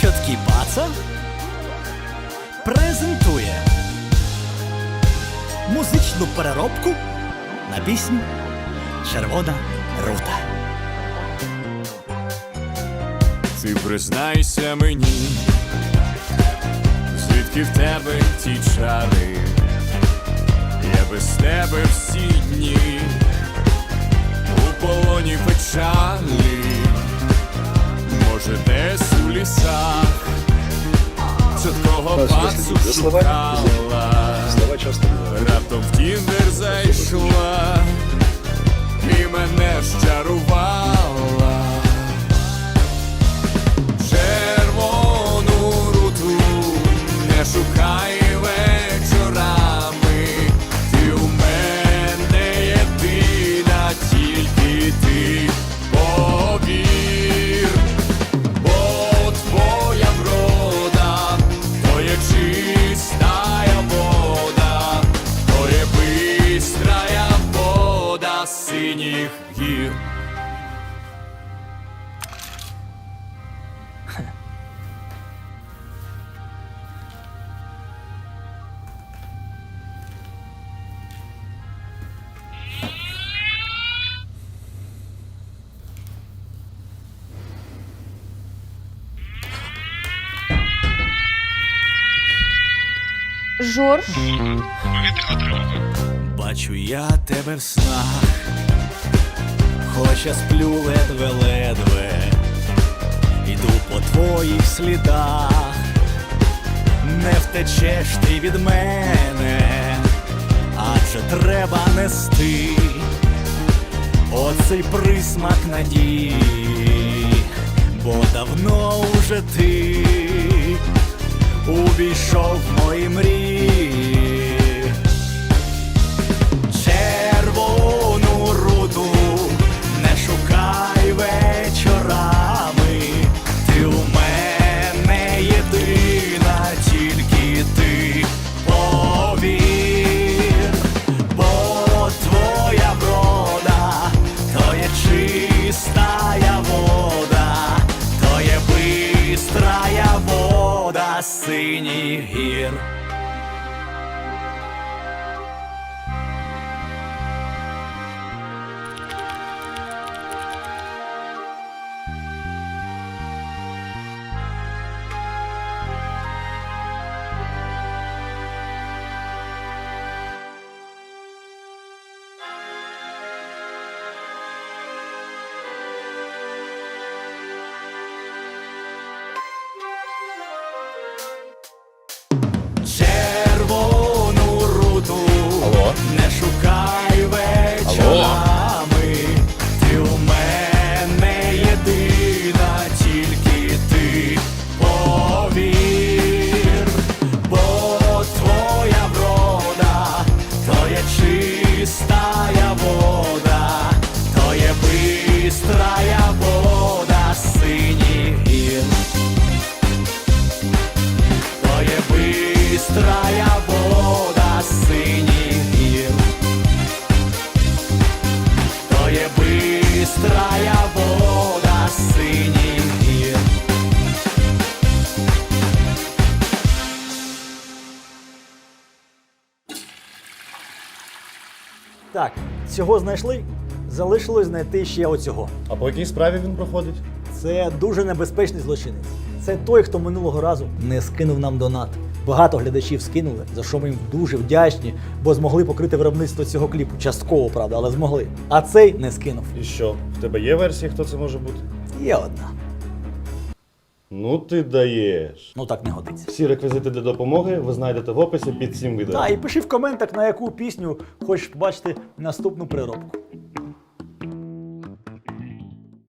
чіткий паца презентує музичну переробку на пісню Червона рута. Ти признайся мені, звідки в тебе ті чари, я без тебе всі дні у полоні печалі, може, десь у лісах, Бачиш, пацу шукала, раптом в тіндер зайшла Жорж, Бачу я тебе в снах, хоча сплю ледве-ледве, іду по твоїх слідах, не втечеш ти від мене, адже треба нести оцей присмак надії, бо давно вже ти увійшов в мої мрії. Синіх гір. Не шукай Так, цього знайшли. Залишилось знайти ще оцього. А по якій справі він проходить? Це дуже небезпечний злочинець. Це той, хто минулого разу не скинув нам донат. Багато глядачів скинули, за що ми їм дуже вдячні, бо змогли покрити виробництво цього кліпу. Частково, правда, але змогли. А цей не скинув. І що? В тебе є версія, хто це може бути? Є одна. Ну ти даєш. Ну так не годиться. Всі реквізити для допомоги ви знайдете в описі під цим відео. Та і пиши в коментах, на яку пісню хочеш побачити наступну переробку.